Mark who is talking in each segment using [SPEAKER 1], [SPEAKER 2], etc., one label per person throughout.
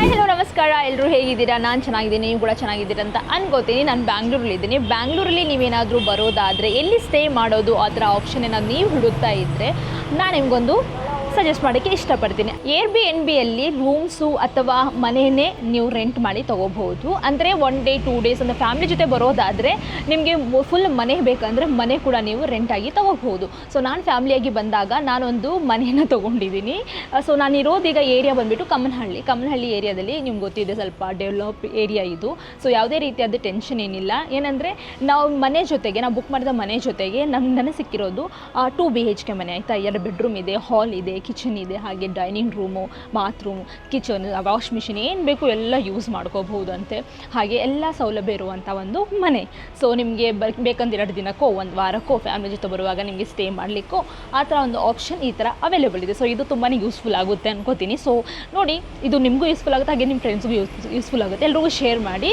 [SPEAKER 1] Hi hello ನಮಸ್ಕಾರ. ಎಲ್ಲರೂ ಹೇಗಿದ್ದೀರಾ? ನಾನು ಚೆನ್ನಾಗಿದ್ದೀನಿ, ನೀವು ಕೂಡ ಚೆನ್ನಾಗಿದ್ದೀರಾ ಅಂತ ಅನ್ಕೋತೀನಿ. ನಾನು ಬ್ಯಾಂಗ್ಳೂರಲ್ಲಿ ಇದ್ದೀನಿ. ಬ್ಯಾಂಗ್ಳೂರಲ್ಲಿ ನೀವೇನಾದರೂ ಬರೋದಾದರೆ, ಎಲ್ಲಿ ಸ್ಟೇ ಮಾಡೋದು, ಆ ಥರ ಆಪ್ಷನ್ ಏನಾದ್ರು ನೀವು ಹುಡುಕ್ತಾ ಇದ್ದರೆ ನಾನು ನಿಮಗೊಂದು ಸಜೆಸ್ಟ್ ಮಾಡೋಕ್ಕೆ ಇಷ್ಟಪಡ್ತೀನಿ. ಏರ್ ಬಿ ಎನ್ ಬಿಯಲ್ಲಿ ರೂಮ್ಸು ಅಥವಾ ಮನೆಯೇ ನೀವು ರೆಂಟ್ ಮಾಡಿ ತೊಗೋಬಹುದು. ಅಂದರೆ ಒನ್ ಡೇ ಟೂ ಡೇಸ್ ಅಂದರೆ ಫ್ಯಾಮಿಲಿ ಜೊತೆ ಬರೋದಾದರೆ ನಿಮಗೆ ಫುಲ್ ಮನೆ ಬೇಕಂದರೆ ಮನೆ ಕೂಡ ನೀವು ರೆಂಟಾಗಿ ತೊಗೋಬಹುದು. ಸೊ ನಾನು ಫ್ಯಾಮಿಲಿಯಾಗಿ ಬಂದಾಗ ನಾನೊಂದು ಮನೆಯನ್ನು ತೊಗೊಂಡಿದ್ದೀನಿ. ಸೊ ನಾನು ಇರೋದೀಗ ಏರಿಯಾ ಬಂದುಬಿಟ್ಟು ಕಮ್ಮನಹಳ್ಳಿ ಕಮ್ಮನಹಳ್ಳಿ ಏರಿಯಾದಲ್ಲಿ ನಿಮ್ಗೆ ಗೊತ್ತಿದೆ ಸ್ವಲ್ಪ ಡೆವಲಪ್ ಏರಿಯಾ ಇದು. ಸೊ ಯಾವುದೇ ರೀತಿಯಾದ ಟೆನ್ಷನ್ ಏನಿಲ್ಲ. ಏನಂದರೆ ನಾವು ಮನೆ ಜೊತೆಗೆ, ನಾವು ಬುಕ್ ಮಾಡಿದ ಮನೆ ಜೊತೆಗೆ ನಮ್ಮ ನನಗೆ ಸಿಕ್ಕಿರೋದು ಟೂ ಬಿ ಹೆಚ್ ಕೆ ಮನೆ ಆಯಿತಾ? ಎರಡು ಬೆಡ್ರೂಮ್ ಇದೆ ಹಾಲ್ ಇದೆ ಕಿಚನ್ ಇದೆ, ಹಾಗೆ dining room, bathroom, kitchen wash machine ಏನು ಬೇಕು ಎಲ್ಲ ಯೂಸ್ ಮಾಡ್ಕೋಬಹುದು ಅಂತೆ ಹಾಗೆ ಎಲ್ಲ ಸೌಲಭ್ಯ ಇರುವಂಥ ಒಂದು ಮನೆ. ಸೊ ನಿಮಗೆ ಬೇಕಂದ್ರೆ ಎರಡು ದಿನಕ್ಕೋ, ಒಂದು ವಾರಕ್ಕೋ ಫ್ಯಾಮಿಲಿ ಜೊತೆ ಬರುವಾಗ ನಿಮಗೆ ಸ್ಟೇ ಮಾಡಲಿಕ್ಕೋ, ಆ ಥರ ಒಂದು ಆಪ್ಷನ್ ಈ ಥರ ಅವೈಲೇಬಲ್ ಇದೆ. ಸೊ ಇದು ತುಂಬಾ ಯೂಸ್ಫುಲ್ ಆಗುತ್ತೆ ಅನ್ಕೋತೀನಿ. ಸೊ ನೋಡಿ, ಇದು ನಿಮಗೂ ಯೂಸ್ಫುಲ್ ಆಗುತ್ತೆ, ಹಾಗೆ ನಿಮ್ಮ ಫ್ರೆಂಡ್ಸ್ಗೂ ಯೂಸ್ ಯೂಸ್ಫುಲ್ ಆಗುತ್ತೆ. ಎಲ್ರಿಗೂ ಶೇರ್ ಮಾಡಿ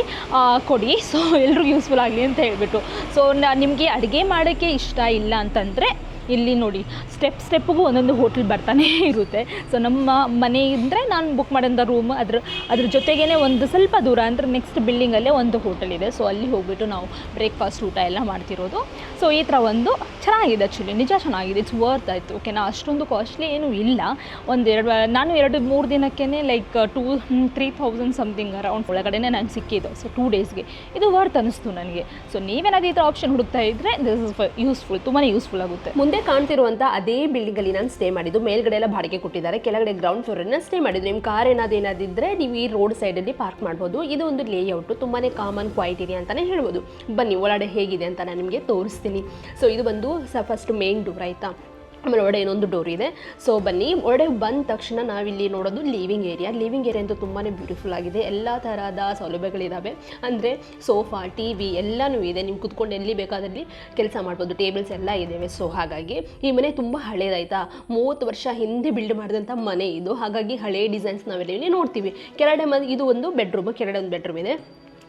[SPEAKER 1] ಕೊಡಿ. ಸೊ ಎಲ್ರಿಗೂ ಯೂಸ್ಫುಲ್ ಆಗಲಿ ಅಂತ ಹೇಳಿಬಿಟ್ಟು. ಸೊ ನಿಮಗೆ ಅಡುಗೆ ಮಾಡೋಕ್ಕೆ ಇಷ್ಟ ಇಲ್ಲ ಅಂತಂದರೆ ಇಲ್ಲಿ ನೋಡಿ ಸ್ಟೆಪ್ ಸ್ಟೆಪ್ಗೂ ಒಂದೊಂದು ಹೋಟ್ಲ್ ಬರ್ತಾನೆ ಇರುತ್ತೆ. ಸೊ ನಮ್ಮ ಮನೆ ಇದ್ದರೆ ನಾನು ಬುಕ್ ಮಾಡೋಂಥ ರೂಮ್ ಅದ್ರ ಅದ್ರ ಜೊತೆಗೇ ಒಂದು ಸ್ವಲ್ಪ ದೂರ, ಅಂದರೆ ನೆಕ್ಸ್ಟ್ ಬಿಲ್ಡಿಂಗಲ್ಲೇ ಒಂದು ಹೋಟೆಲ್ ಇದೆ. ಸೊ ಅಲ್ಲಿ ಹೋಗ್ಬಿಟ್ಟು ನಾವು ಬ್ರೇಕ್ಫಾಸ್ಟ್ ಊಟ ಎಲ್ಲ ಮಾಡ್ತಿರೋದು. ಸೊ ಈ ಥರ ಒಂದು ಚೆನ್ನಾಗಿದೆ ಆ್ಯಕ್ಚುಲಿ ನಿಜ ಚೆನ್ನಾಗಿದೆ. ಇಟ್ಸ್ ವರ್ತ್ ಆಯಿತು ಓಕೆನಾ ಅಷ್ಟೊಂದು ಕಾಸ್ಟ್ಲಿ ಏನೂ ಇಲ್ಲ. ಒಂದು ಎರಡು, ನಾನು ಎರಡು, ಮೂರು ದಿನಕ್ಕೇ like two three thousand something around ಒಳಗಡೆ ನಾನು ಸಿಕ್ಕಿದ್ದು. ಸೊ ಟೂ ಡೇಸ್ಗೆ ಇದು ವರ್ತ್ ಅನ್ನಿಸ್ತು ನನಗೆ. ಸೊ ನೀವೇನಾದ್ರೂ ಈ ಥರ ಆಪ್ಷನ್ ಹುಡುಕ್ತಾ ಇದ್ದರೆ ದಿಸ್ ಇಸ್ ಯೂಸ್ಫುಲ್ ತುಂಬಾ ಯೂಸ್ಫುಲ್ ಆಗುತ್ತೆ.
[SPEAKER 2] ಮುಂದೆ ಕಾಣ್ತಿರುವಂತ ಅದೇ ಬಿಲ್ಡಿಂಗ್ ಅಲ್ಲಿ ನಾನು ಸ್ಟೇ ಮಾಡಿದ್ದು. ಮೇಲ್ಗಡೆ ಎಲ್ಲ ಬಾಡಿಗೆ ಕೊಟ್ಟಿದ್ದಾರೆ. ಕೆಳಗಡೆ ಗ್ರೌಂಡ್ ಫ್ಲೋರ್ ಅನ್ನ ಸ್ಟೇ ಮಾಡಿದ್ದು. ನಿಮ್ ಕಾರ್ ಏನಾದ್ರು ನೀವು ಈ ರೋಡ್ ಸೈಡ್ ಅಲ್ಲಿ ಪಾರ್ಕ್ ಮಾಡಬಹುದು ಇದು ಒಂದು ಲೇಔಟ್ ತುಂಬಾನೇ ಕಾಮನ್ ಕ್ವಾಲಿಟಿ ಏರಿಯಾ ಅಂತಾನೆ ಹೇಳ್ಬೋದು. ಬನ್ನಿ, ಒಳಗಡೆ ಹೇಗಿದೆ ಅಂತ ನಾನು ನಿಮಗೆ ತೋರಿಸ್ತೀನಿ. ಸೊ ಇದು ಬಂದು ಫಸ್ಟ್ ಮೇನ್ ಡೋರ್ ಆಯ್ತಾ? ಆಮೇಲೆ ಒಳಗಡೆ ಇನ್ನೊಂದು ಡೋರ್ ಇದೆ. ಸೊ ಬನ್ನಿ. ಒಡೆ ಬಂದ ತಕ್ಷಣ ನಾವಿಲ್ಲಿ ನೋಡೋದು ಲಿವಿಂಗ್ ಏರಿಯಾ ಲಿವಿಂಗ್ ಏರಿಯಾ ಅಂತೂ ತುಂಬಾ ಬ್ಯೂಟಿಫುಲ್ ಆಗಿದೆ. ಎಲ್ಲ ಥರದ ಸೌಲಭ್ಯಗಳಿದ್ದಾವೆ ಅಂದರೆ ಸೋಫಾ ಟಿ ವಿ ಎಲ್ಲನೂ ಇದೆ. ನೀವು ಕುತ್ಕೊಂಡು ಎಲ್ಲಿ ಬೇಕಾದಲ್ಲಿ ಕೆಲಸ ಮಾಡ್ಬೋದು. ಟೇಬಲ್ಸ್ ಎಲ್ಲ ಇದ್ದಾವೆ ಸೊ ಹಾಗಾಗಿ ಈ ಮನೆ ತುಂಬ ಹಳೇದಾಯ್ತಾ? ಮೂವತ್ತು ವರ್ಷ ಹಿಂದೆ ಬಿಲ್ಡ್ ಮಾಡಿದಂಥ ಮನೆ ಇದು. ಹಾಗಾಗಿ ಹಳೆ ಡಿಸೈನ್ಸ್ ನಾವೆಲ್ಲ ಇಲ್ಲಿ ನೋಡ್ತೀವಿ. ಕೆಳಗಡೆ ಮ ಇದು ಒಂದು ಬೆಡ್ರೂಮ್ ಕೆಳಗಡೆ ಒಂದು ಬೆಡ್ರೂಮ್ ಇದೆ.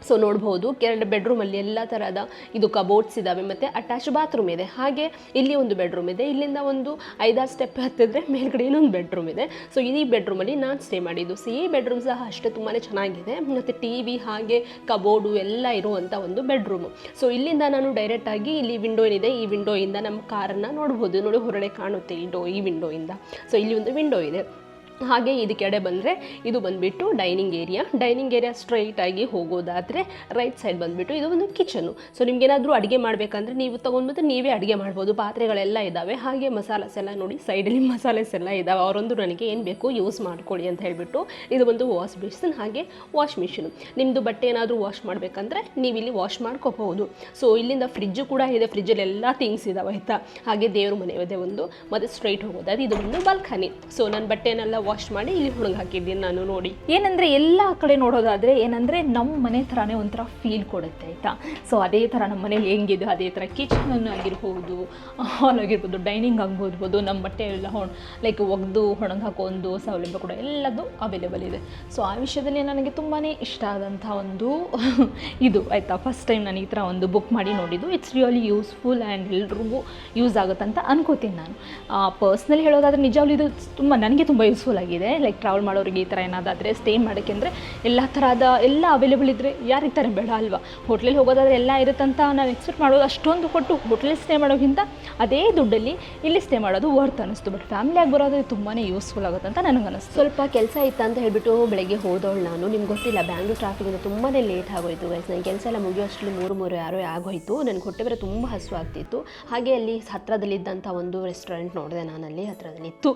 [SPEAKER 2] ಸೊ ನೋಡ್ಬೋದು ಬೆಡ್ರೂಮ್ ಬೆಡ್ರೂಮಲ್ಲಿ ಎಲ್ಲ ಥರದ ಇದು ಕಬೋರ್ಡ್ಸ್ ಇದ್ದಾವೆ ಮತ್ತು ಅಟ್ಯಾಚ್ ಬಾತ್ರೂಮ್ ಇದೆ. ಹಾಗೆ ಇಲ್ಲಿ ಒಂದು ಬೆಡ್ರೂಮ್ ಇದೆ. ಇಲ್ಲಿಂದ ಒಂದು ಐದಾರು ಸ್ಟೆಪ್ ಹತ್ತಿದ್ರೆ ಮೇಲ್ಗಡೆ ಇನ್ನೊಂದು ಬೆಡ್ರೂಮ್ ಇದೆ. ಸೊ ಈ ಬೆಡ್ರೂಮಲ್ಲಿ ನಾನು ಸ್ಟೇ ಮಾಡಿದ್ದು. ಸೊ ಈ ಬೆಡ್ರೂಮ್ ಸಹ ಅಷ್ಟೇ ತುಂಬಾ ಚೆನ್ನಾಗಿದೆ. ಮತ್ತು ಟಿ ವಿ ಹಾಗೆ ಕಬೋರ್ಡು ಎಲ್ಲ ಇರುವಂಥ ಒಂದು ಬೆಡ್ರೂಮು ಸೊ ಇಲ್ಲಿಂದ ನಾನು ಡೈರೆಕ್ಟಾಗಿ ಇಲ್ಲಿ ವಿಂಡೋ ಏನಿದೆ, ಈ ವಿಂಡೋಯಿಂದ ನಮ್ಮ ಕಾರನ್ನು ನೋಡ್ಬೋದು. ನೋಡಿ ಹೊರಡೆ ಕಾಣುತ್ತೆ ಈ ಡೋ ಈ ವಿಂಡೋಯಿಂದ ಸೊ ಇಲ್ಲಿ ಒಂದು ವಿಂಡೋ ಇದೆ. ಹಾಗೆ ಇದಕ್ಕೆಡೆ ಬಂದರೆ ಇದು ಬಂದುಬಿಟ್ಟು ಡೈನಿಂಗ್ ಏರಿಯಾ. ಡೈನಿಂಗ್ ಏರಿಯಾ ಸ್ಟ್ರೈಟಾಗಿ ಹೋಗೋದಾದರೆ ರೈಟ್ ಸೈಡ್ ಬಂದುಬಿಟ್ಟು ಇದು ಒಂದು ಕಿಚನು. ಸೊ ನಿಮ್ಗೇನಾದರೂ ಅಡುಗೆ ಮಾಡಬೇಕಂದ್ರೆ ನೀವು ತೊಗೊಂಡ್ಬಿಟ್ಟು ನೀವೇ ಅಡುಗೆ ಮಾಡ್ಬೋದು. ಪಾತ್ರೆಗಳೆಲ್ಲ ಇದ್ದಾವೆ ಹಾಗೆ ಮಸಾಲೆಸ್ ಎಲ್ಲ ನೋಡಿ ಸೈಡಲ್ಲಿ ಮಸಾಲೆಸ್ ಎಲ್ಲ ಇದ್ದಾವೆ ಅವರೊಂದು ನನಗೆ ಏನು ಬೇಕು ಯೂಸ್ ಮಾಡ್ಕೊಳ್ಳಿ ಅಂತ ಹೇಳಿಬಿಟ್ಟು ಇದು ಒಂದು ವಾಶ್ ಬೇಸಿನ್ ಹಾಗೆ ವಾಶ್ ಮಿಷಿನು. ನಿಮ್ಮದು ಬಟ್ಟೆ ಏನಾದರೂ ವಾಶ್ ಮಾಡಬೇಕಂದ್ರೆ ನೀವು ಇಲ್ಲಿ ವಾಶ್ ಮಾಡ್ಕೋಬಹುದು. ಸೊ ಇಲ್ಲಿಂದ ಫ್ರಿಜ್ಜು ಕೂಡ ಇದೆ. ಫ್ರಿಜ್ಜಲ್ಲಿ ಎಲ್ಲ ಥಿಂಗ್ಸ್ ಇದಾವೆ ಆಯಿತಾ? ಹಾಗೆ ದೇವ್ರ ಮನೆ ಇದೆ ಒಂದು. ಮತ್ತು ಸ್ಟ್ರೈಟ್ ಹೋಗೋದು ಅದು ಇದು ಒಂದು ಬಾಲ್ಕನಿ. ಸೊ ನನ್ನ ಬಟ್ಟೆನೆಲ್ಲ ವಾಶ್ ಮಾಡಿ ಇಲ್ಲಿ ಹುಣಗ್ ಹಾಕಿದ್ದೀನಿ ನಾನು ನೋಡಿ.
[SPEAKER 1] ಏನಂದರೆ ಎಲ್ಲ ಕಡೆ ನೋಡೋದಾದರೆ ಏನಂದರೆ ನಮ್ಮ ಮನೆ ಥರನೇ ಒಂಥರ ಫೀಲ್ ಕೊಡುತ್ತೆ, ಆಯಿತಾ? ಸೊ ಅದೇ ಥರ ನಮ್ಮ ಮನೇಲಿ ಹೆಂಗಿದೆ, ಅದೇ ಥರ ಕಿಚನ್ ಆಗಿರ್ಬೋದು ಹಾಲ್ ಆಗಿರ್ಬೋದು ಡೈನಿಂಗ್ ಆಗಿರ್ಬೋದು ನಮ್ಮ ಬಟ್ಟೆ ಎಲ್ಲ ಹೊಣ ಲೈಕ್ ಒಗೆದು ಒಣಗಿ ಹಾಕೋ ಒಂದು ಸೌಲಭ್ಯ ಕೂಡ ಎಲ್ಲದು ಅವೈಲೇಬಲ್ ಇದೆ. ಸೊ ಆ ವಿಷಯದಲ್ಲಿ ನನಗೆ ತುಂಬಾ ಇಷ್ಟ ಆದಂಥ ಒಂದು ಇದು, ಆಯಿತಾ? ಫಸ್ಟ್ ಟೈಮ್ ನಾನು ಈ ಥರ ಒಂದು ಬುಕ್ ಮಾಡಿ ನೋಡಿದ್ದು. ಇಟ್ಸ್ ರಿಯಲಿ ಯೂಸ್ಫುಲ್ ಆ್ಯಂಡ್ ಎಲ್ರಿಗೂ ಯೂಸ್ ಆಗುತ್ತಂತ ಅನ್ಕೋತೀನಿ ನಾನು. ಪರ್ಸ್ನಲಿ ಹೇಳೋದಾದ್ರೆ ನಿಜವಾಗ್ಲೂ ಇದು ತುಂಬ, ನನಗೆ ತುಂಬ ಯೂಸ್ಫುಲ್ ಆಗಿದೆ. ಲೈಕ್ ಟ್ರಾವೆಲ್ ಮಾಡೋರಿಗೆ ಈ ಥರ ಏನಾದಾದರೆ ಸ್ಟೇ ಮಾಡೋಕ್ಕೆ ಅಂದರೆ ಎಲ್ಲ ಥರದ ಎಲ್ಲ ಅವೈಲೇಬಲ್ ಇದ್ದರೆ ಯಾರು ಇರ್ತಾರೆ ಬೇಡ ಅಲ್ವಾ? ಹೋಟ್ಲಲ್ಲಿ ಹೋಗೋದಾದ್ರೆ ಎಲ್ಲ ಇರುತ್ತಂತ ನಾನು ಎಕ್ಸ್ಪೆಕ್ಟ್ ಮಾಡೋದು ಅಷ್ಟೊಂದು ಕೊಟ್ಟು ಹೋಟ್ಲಲ್ಲಿ ಸ್ಟೇ ಮಾಡೋಕ್ಕಿಂತ ಅದೇ ದುಡ್ಡಲ್ಲಿ ಇಲ್ಲಿ ಸ್ಟೇ ಮಾಡೋದು ವರ್ತ್ ಅನ್ನಿಸ್ತು. ಬಟ್ ಫ್ಯಾಮಿಲಿಯಾಗಿ ಬರೋದ್ರೆ ತುಂಬಾ ಯೂಸ್ಫುಲ್ ಆಗುತ್ತೆ ಅಂತ ನನಗೆ ಅನಿಸ್ತು
[SPEAKER 2] ಸ್ವಲ್ಪ ಕೆಲಸ ಇತ್ತು ಅಂತ ಹೇಳ್ಬಿಟ್ಟು ಬೆಳಗ್ಗೆ ಹೋದವಳು ನಾನು. ನಿಮ್ಗೆ ಗೊತ್ತಿಲ್ಲ ಬ್ಯಾಂಗ್ಳೂರ್ ಟ್ರಾಫಿಕಿಂದ ತುಂಬಾ ಲೇಟ್ ಆಗೋಯ್ತು ಗೈಸ್ ನನಗೆ ಕೆಲಸ ಎಲ್ಲ ಮುಗಿಯೋಷ್ಟು ಮೂರು ಮೂರು ಯಾರೋ ಆಗೋಯ್ತು. ನನಗೆ ಹೊಟ್ಟೆ ಬೇರೆ ತುಂಬ ಹಸು ಆಗ್ತಿತ್ತು. ಹಾಗೆ ಅಲ್ಲಿ ಹತ್ತಿರದಲ್ಲಿದ್ದಂಥ ಒಂದು ರೆಸ್ಟೋರೆಂಟ್ ನೋಡಿದೆ ನಾನಲ್ಲಿ. ಹತ್ರದಲ್ಲಿ ಇತ್ತು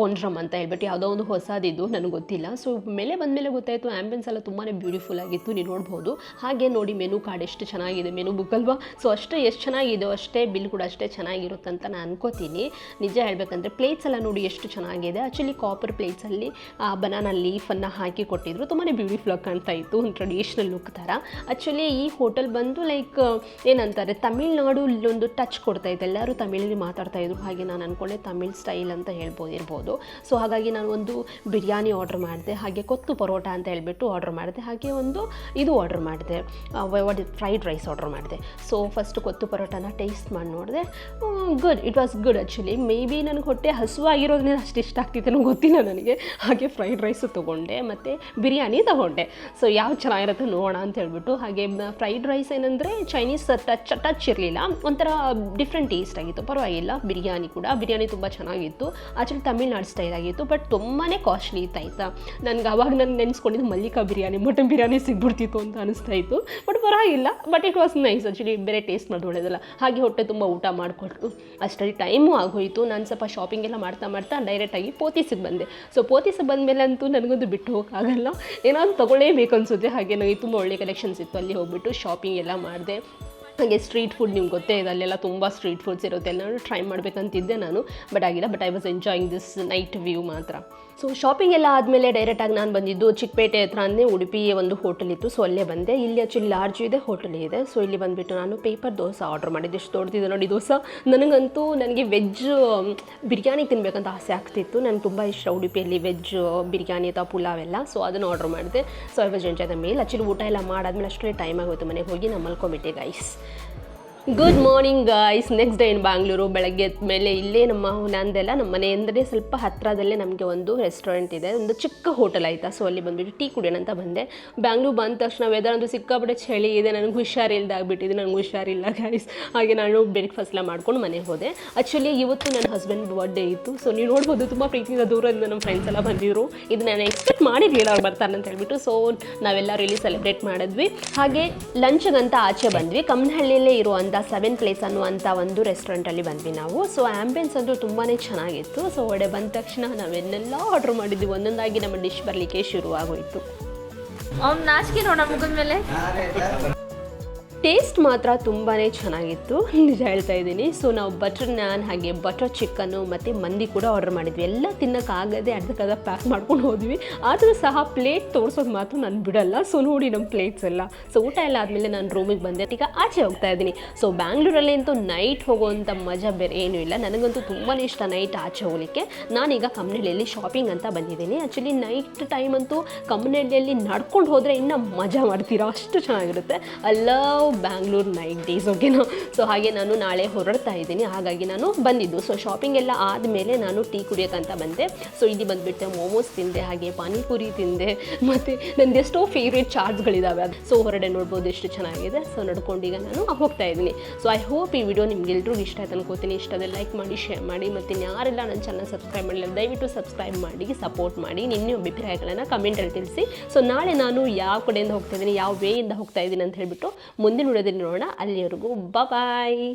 [SPEAKER 2] ಪೊಂಡ್ರಮ್ ಅಂತ ಹೇಳ್ಬಿಟ್ಟು ಯಾವುದೋ ಒಂದು ಹೊಸದಿದ್ದು ನನಗೆ ಗೊತ್ತಿಲ್ಲ. ಸೊ ಮೇಲೆ ಬಂದ ಮೇಲೆ ಗೊತ್ತಾಯಿತು ಆ್ಯಂಬೆನ್ಸ್ ಎಲ್ಲ ತುಂಬಾ ಬ್ಯೂಟಿಫುಲ್ ಆಗಿತ್ತು, ನೀವು ನೋಡ್ಬೋದು. ಹಾಗೆ ನೋಡಿ ಮೆನು ಕಾರ್ಡ್ ಎಷ್ಟು ಚೆನ್ನಾಗಿದೆ ಮೆನು ಬುಕ್ ಅಲ್ವಾ? ಸೊ ಅಷ್ಟೇ ಎಷ್ಟು ಚೆನ್ನಾಗಿದೆಯೋ ಅಷ್ಟೇ ಬಿಲ್ ಕೂಡ ಅಷ್ಟೇ ಚೆನ್ನಾಗಿರುತ್ತೆ ಅಂತ ನಾನು ಅನ್ಕೋತೀನಿ. ನಿಜ ಹೇಳ್ಬೇಕಂದ್ರೆ ಪ್ಲೇಟ್ಸ್ ಎಲ್ಲ ನೋಡಿ ಎಷ್ಟು ಚೆನ್ನಾಗಿದೆ. ಆ್ಯಕ್ಚುಲಿ ಕಾಪರ್ ಪ್ಲೇಟ್ಸಲ್ಲಿ ಬನಾನಾ ಲೀಫನ್ನು ಹಾಕಿ ಕೊಟ್ಟಿದ್ರು. ತುಂಬಾ ಬ್ಯೂಟಿಫುಲ್ ಆಗಿ ಕಾಣ್ತಾ ಇತ್ತು, ಒಂದು ಟ್ರೆಡಿಷ್ನಲ್ ಲುಕ್ ಥರ ಆ್ಯಕ್ಚುಲಿ ಈ ಹೋಟೆಲ್ ಬಂದು ಲೈಕ್ ಏನಂತಾರೆ ತಮಿಳ್ನಾಡು ಒಂದು ಟಚ್ ಕೊಡ್ತಾ ಇತ್ತು. ಎಲ್ಲರೂ ತಮಿಳಲ್ಲಿ ಮಾತಾಡ್ತಾ ಇದ್ರು. ಹಾಗೆ ನಾನು ಅನ್ಕೊಂಡೆ ತಮಿಳ್ ಸ್ಟೈಲ್ ಅಂತ ಹೇಳ್ಬೋದು ಇರ್ಬೋದು. ಸೊ ಹಾಗಾಗಿ ನಾನು ಒಂದು ಬಿರಿಯಾನಿ ಆರ್ಡ್ರ್ ಮಾಡಿದೆ, ಹಾಗೆ ಕೊತ್ತು ಪರೋಟ ಅಂತ ಹೇಳಿಬಿಟ್ಟು ಆರ್ಡ್ರ್ ಮಾಡಿದೆ, ಹಾಗೆ ಒಂದು ಇದು ಆರ್ಡ್ರ್ ಮಾಡಿದೆ. ಫ್ರೈಡ್ ರೈಸ್ ಆರ್ಡ್ರ್ ಮಾಡಿದೆ. ಸೊ ಫಸ್ಟ್ ಕೊತ್ತು ಪರೋಟನ ಟೇಸ್ಟ್ ಮಾಡಿ ನೋಡಿದೆ. Good it was good actually maybe ನನಗೆ ಹೊಟ್ಟೆ ಹಸುವಾಗಿರೋದ್ರಿಂದ ಅಷ್ಟು ಇಷ್ಟ ಆಗ್ತಿತ್ತು ಗೊತ್ತಿಲ್ಲ ನನಗೆ. ಹಾಗೆ ಫ್ರೈಡ್ ರೈಸು ತೊಗೊಂಡೆ, ಮತ್ತು ಬಿರಿಯಾನಿ ತೊಗೊಂಡೆ. ಸೊ ಯಾವ ಚೆನ್ನಾಗಿರುತ್ತೆ ನೋಡೋಣ ಅಂತ ಹೇಳ್ಬಿಟ್ಟು, ಹಾಗೆ ಫ್ರೈಡ್ ರೈಸ್ ಏನಂದರೆ ಚೈನೀಸ್ ಟಚ್ ಟಚ್ ಇರಲಿಲ್ಲ. ಒಂಥರ ಡಿಫ್ರೆಂಟ್ ಟೇಸ್ಟ್ ಆಗಿತ್ತು. ಪರವಾಗಿಲ್ಲ. ಬಿರಿಯಾನಿ ಕೂಡ. ಬಿರಿಯಾನಿ ತುಂಬ ಚೆನ್ನಾಗಿತ್ತು. ಆ್ಯಕ್ಚುಲಿ ತಮಿಳ್ನಾಡು ಸ್ಟೈಲ್ ಆಗಿತ್ತು ಬಟ್ ತುಂಬಾ ಕಾಸ್ಟ್ಲಿ ಇತ್ತು, ಆಯಿತಾ? ನನಗೆ ಅವಾಗ ನಾನು ನೆನೆಸ್ಕೊಂಡಿದ್ದು ಮಲ್ಲಿಕಾ ಬಿರಿಯಾನಿ, ಮಟನ್ ಬಿರಿಯಾನಿ ಸಿಗ್ಬಿಡ್ತಿತ್ತು ಅಂತ ಅನಿಸ್ತಾ ಇತ್ತು. ಬಟ್ ಪರವಾಗಿಲ್ಲ but it was nice actually ಬೇರೆ ಟೇಸ್ಟ್ ಮಾಡೋದು ಒಳ್ಳೆಯದಲ್ಲ ಹಾಗೆ ಹೊಟ್ಟೆ ತುಂಬ ಊಟ ಮಾಡಿಕೊಟ್ಟು, ಅಷ್ಟರಲ್ಲಿ ಟೈಮು ಆಗೋಯಿತು. ನಾನು ಸ್ವಲ್ಪ ಶಾಪಿಂಗ್ ಎಲ್ಲ ಮಾಡ್ತಾ ಮಾಡ್ತಾ ಡೈರೆಕ್ಟಾಗಿ ಪೋತಿಸಿಗೆ ಬಂದೆ. ಸೊ ಪೋತಿಸಿಗೆ ಬಂದಮೇಲೆ ಅಂತೂ ನನಗೊಂದು ಬಿಟ್ಟು ಹೋಗೋಕ್ಕಾಗಲ್ಲ. ಏನಾದರೂ ತೊಗೊಳ್ಳೇಬೇಕು ಅನಿಸುತ್ತೆ ಹಾಗೆ ನನಗೆ ತುಂಬ ಒಳ್ಳೆ ಕಲೆಕ್ಷನ್ಸ್ ಇತ್ತು. ಅಲ್ಲಿ ಹೋಗ್ಬಿಟ್ಟು ಶಾಪಿಂಗ್ ಎಲ್ಲ ಮಾಡಿದೆ. ಹಾಗೆ ಸ್ಟ್ರೀಟ್ ಫುಡ್ ನಿಮ್ಗೆ ಗೊತ್ತೇ ಇದೆ ಅಲ್ಲೆಲ್ಲ ತುಂಬ ಸ್ಟ್ರೀಟ್ ಫುಡ್ಸ್ ಇರುತ್ತೆ. ಎಲ್ಲ ಟ್ರೈ ಮಾಡಬೇಕಂತಿದ್ದೆ ನಾನು ಬಟ್ ಆಗಿಲ್ಲ but I was enjoying this night view ಮಾತ್ರ. ಸೊ ಶಾಪಿಂಗ್ ಎಲ್ಲ ಆದಮೇಲೆ ಡೈರೆಕ್ಟಾಗಿ ನಾನು ಬಂದಿದ್ದು ಚಿಕ್ಕಪೇಟೆ ಹತ್ರ ಅಂದರೆ ಉಡುಪಿ ಒಂದು ಹೋಟೆಲ್ ಇತ್ತು. ಸೊ ಅಲ್ಲೇ ಬಂದೆ. ಇಲ್ಲಿ ಆ್ಯಕ್ಚುಲಿ ಲಾರ್ಜ್ ಇದೆ ಹೋಟೆಲ್ ಇದೆ. ಸೊ ಇಲ್ಲಿ ಬಂದುಬಿಟ್ಟು ನಾನು ಪೇಪರ್ ದೋಸೆ ಆರ್ಡರ್ ಮಾಡಿದ್ದೆ. ಎಷ್ಟು ದೊಡ್ಡದಿದೆ ನೋಡಿ ದೋಸೆ. ನನಗಂತೂ ನನಗೆ ವೆಜ್ ಬಿರಿಯಾನಿ ತಿನ್ನಬೇಕಂತ ಆಸೆ ಆಗ್ತಿತ್ತು. ನನಗೆ ತುಂಬ ಇಷ್ಟ ಉಡುಪಿಯಲ್ಲಿ ವೆಜ್ ಬಿರಿಯಾನಿ ಅಥವಾ ಪುಲಾವ್ ಎಲ್ಲ. ಸೊ ಅದನ್ನು ಆರ್ಡರ್ ಮಾಡಿದೆ. So I was enjoy the meal actually ಊಟ ಎಲ್ಲ ಮಾಡಾದ್ಮೇಲೆ ಅಷ್ಟೇ ಟೈಮ್ ಆಗೋಯ್ತು. ಮನೆಗೆ ಹೋಗಿ ನಾನು ಮಲ್ಕೊಂಬಿಟ್ಟೆ guys good morning guys next day in Bangalore ಬೆಳಗ್ಗೆ ಎದ್ದ ಮೇಲೆ ಇಲ್ಲೇ ನಮ್ಮ ನಂದೆಲ್ಲ ನಮ್ಮ ಮನೆಯಿಂದಲೇ ಸ್ವಲ್ಪ ಹತ್ತಿರದಲ್ಲೇ ನಮಗೆ ಒಂದು ರೆಸ್ಟೋರೆಂಟ್ ಇದೆ. ಒಂದು ಚಿಕ್ಕ ಹೋಟೆಲ್ ಆಯಿತಾ? ಸೊ ಅಲ್ಲಿ ಬಂದುಬಿಟ್ಟು ಟೀ ಕುಡಿಯೋಣ ಅಂತ ಬಂದೆ. ಬ್ಯಾಂಗ್ಳೂರು ಬಂದ ತಕ್ಷಣ ವೆದರ್ ಅಂತೂ ಸಿಕ್ಕಾಪಟ್ಟೆ ಚಳಿ ಇದೆ. ನನಗೆ ಹುಷಾರಿಲ್ದ ಆಗಿಬಿಟ್ಟಿದೆ. ನನಗೆ ಹುಷಾರಿಲ್ಲ ಗಾಯ್ಸ್ ಹಾಗೆ ನಾನು ಬ್ರೇಕ್ಫಾಸ್ಟ್ ಎಲ್ಲ ಮಾಡ್ಕೊಂಡು ಮನೆಗೆ ಹೋದೆ. ಆ್ಯಕ್ಚುಲಿ ಇವತ್ತು ನನ್ನ ಹಸ್ಬೆಂಡ್ ಬರ್ಡೇ ಇತ್ತು. ಸೊ ನೀವು ನೋಡ್ಬೋದು, ತುಂಬ ಪ್ರೀತಿಯಿಂದ ದೂರದಿಂದ ನಮ್ಮ ಫ್ರೆಂಡ್ಸ್ ಎಲ್ಲ ಬಂದಿದ್ರು. ಇದು ನಾನು ಎಕ್ಸ್ಪೆಕ್ಟ್ ಮಾಡಿರಲಿಲ್ಲ ಅವ್ರು ಬರ್ತಾರೆ ಅಂತ ಹೇಳ್ಬಿಟ್ಟು. ಸೊ ನಾವೆಲ್ಲರೂ ಇಲ್ಲಿ ಸೆಲೆಬ್ರೇಟ್ ಮಾಡಿದ್ವಿ. ಹಾಗೆ ಲಂಚ್ಗಂತ ಆಚೆ ಬಂದ್ವಿ. ಕಮ್ಮನಹಳ್ಳಿಯಲ್ಲೇ ಇರುವಂಥ ಸೆವೆನ್ ಪ್ಲೇಸ್ ಅನ್ನುವಂಥ ಒಂದು ರೆಸ್ಟೋರೆಂಟಲ್ಲಿ ಬಂದ್ವಿ ನಾವು. ಸೊ ಆ್ಯಂಬಿಯನ್ಸ್ ಅಂತೂ ತುಂಬಾ ಚೆನ್ನಾಗಿತ್ತು. ಸೊ ಒಡೆ ಬಂದ ತಕ್ಷಣ ನಾವೆನ್ನೆಲ್ಲ ಆರ್ಡ್ರ್ ಮಾಡಿದ್ವಿ. ಒಂದೊಂದಾಗಿ ನಮ್ಮ ಡಿಶ್ ಬರಲಿಕ್ಕೆ ಶುರುವಾಗೋಯಿತು.
[SPEAKER 1] ಅವ್ನು ನಾಚಿಕೆ ನೋಡ ಮುಗಿದ ಮೇಲೆ.
[SPEAKER 2] ಟೇಸ್ಟ್ ಮಾತ್ರ ತುಂಬಾ ಚೆನ್ನಾಗಿತ್ತು. ನಿಜ ಹೇಳ್ತಾ ಇದ್ದೀನಿ. ಸೊ ನಾವು ಬಟರ್ ನಾನ್ ಹಾಗೆ ಬಟರ್ ಚಿಕನ್ನು ಮತ್ತು ಮಂದಿ ಕೂಡ ಆರ್ಡರ್ ಮಾಡಿದ್ವಿ. ಎಲ್ಲ ತಿನ್ನೋಕ್ಕಾಗದೆ ಅರ್ಧಕ್ಕರ್ಧ ಪ್ಯಾಕ್ ಮಾಡ್ಕೊಂಡು ಹೋದ್ವಿ. ಆದರೂ ಸಹ ಪ್ಲೇಟ್ ತೋರಿಸೋದು ಮಾತ್ರ ನಾನು ಬಿಡಲ್ಲ. ಸೊ ನೋಡಿ ನಮ್ಮ ಪ್ಲೇಟ್ಸ್ ಎಲ್ಲ. ಸೊ ಊಟ ಎಲ್ಲ ಆದಮೇಲೆ ನಾನು ರೂಮಿಗೆ ಬಂದೆ. ಈಗ ಆಚೆ ಹೋಗ್ತಾ ಇದ್ದೀನಿ. ಸೊ ಬ್ಯಾಂಗ್ಳೂರಲ್ಲಿ ಅಂತೂ ನೈಟ್ ಹೋಗುವಂಥ ಮಜಾ ಬೇರೆ ಏನೂ ಇಲ್ಲ. ನನಗಂತೂ ತುಂಬಾ ಇಷ್ಟ ನೈಟ್ ಆಚೆ ಹೋಗಲಿಕ್ಕೆ. ನಾನೀಗ ಕಮ್ಮನಹಳ್ಳಿಯಲ್ಲಿ ಶಾಪಿಂಗ್ ಅಂತ ಬಂದಿದ್ದೀನಿ. ಆ್ಯಕ್ಚುಲಿ ನೈಟ್ ಟೈಮ್ ಅಂತೂ ಕಮ್ಮನಹಳ್ಳಿಯಲ್ಲಿ ನಡ್ಕೊಂಡು ಹೋದರೆ ಇನ್ನೂ ಮಜಾ ಮಾಡ್ತೀರಾ? ಅಷ್ಟು ಚೆನ್ನಾಗಿರುತ್ತೆ. ಲವ್ ಬ್ಯಾಂಗ್ಳೂರ್ ನೈಟ್ ಡೇಸ್ ಓಕೆನಾ ಸೊ ಹಾಗೆ ನಾನು ನಾಳೆ ಹೊರಡ್ತಾ ಇದ್ದೀನಿ. ಹಾಗಾಗಿ ನಾನು ಬಂದಿದ್ದು. ಸೊ ಶಾಪಿಂಗ್ ಎಲ್ಲ ಆದಮೇಲೆ ನಾನು ಟೀ ಕುಡಿಯೋಕ್ಕಂತ ಬಂದೆ. ಸೊ ಇಲ್ಲಿ ಬಂದುಬಿಟ್ಟೆ ಮೋಮೋಸ್ ತಿಂದೆ, ಹಾಗೆ ಪಾನಿಪುರಿ ತಿಂದೆ, ಮತ್ತು ನಂದು ಎಷ್ಟೋ ಫೇವ್ರೇಟ್ ಚಾಟ್ಸ್ಗಳಿದ್ದಾವೆ ಅದು ಸೊ ಹೊರಡೆ ನೋಡ್ಬೋದು ಎಷ್ಟು ಚೆನ್ನಾಗಿದೆ. ಸೊ ನಡ್ಕೊಂಡು ಈಗ ನಾನು ಹೋಗ್ತಾ ಇದ್ದೀನಿ. ಸೊ ಐ ಹೋಪ್ ಈ ವಿಡಿಯೋ ನಿಮ್ಗೆಲ್ರಿಗೂ ಇಷ್ಟ ಆಯ್ತು ಅನ್ಕೋತೀನಿ. ಇಷ್ಟ ಆದರೆ ಲೈಕ್ ಮಾಡಿ ಶೇರ್ ಮಾಡಿ, ಮತ್ತು ಯಾರೆಲ್ಲ ನನ್ನ ಚಾನಲ್ ಸಬ್ಸ್ಕ್ರೈಬ್ ಮಾಡಿಲ್ಲ ದಯವಿಟ್ಟು ಸಬ್ಸ್ಕ್ರೈಬ್ ಮಾಡಿ ಸಪೋರ್ಟ್ ಮಾಡಿ. ನಿಮ್ಮ ಅಭಿಪ್ರಾಯಗಳನ್ನು ಕಮೆಂಟಲ್ಲಿ ತಿಳಿಸಿ. ಸೊ ನಾಳೆ ನಾನು ಯಾವ ಕಡೆಯಿಂದ ಹೋಗ್ತಾ ಇದ್ದೀನಿ, ಯಾವ ವೇಯಿಂದ ಹೋಗ್ತಾ ಇದ್ದೀನಿ ಅಂತ ಹೇಳ್ಬಿಟ್ಟು ಮುಂದಿನ ವಿಡಿಯೋದಲ್ಲಿ ನೋಡೋಣ. ಅಲ್ಲಿವರೆಗೂ ಬಾಯ್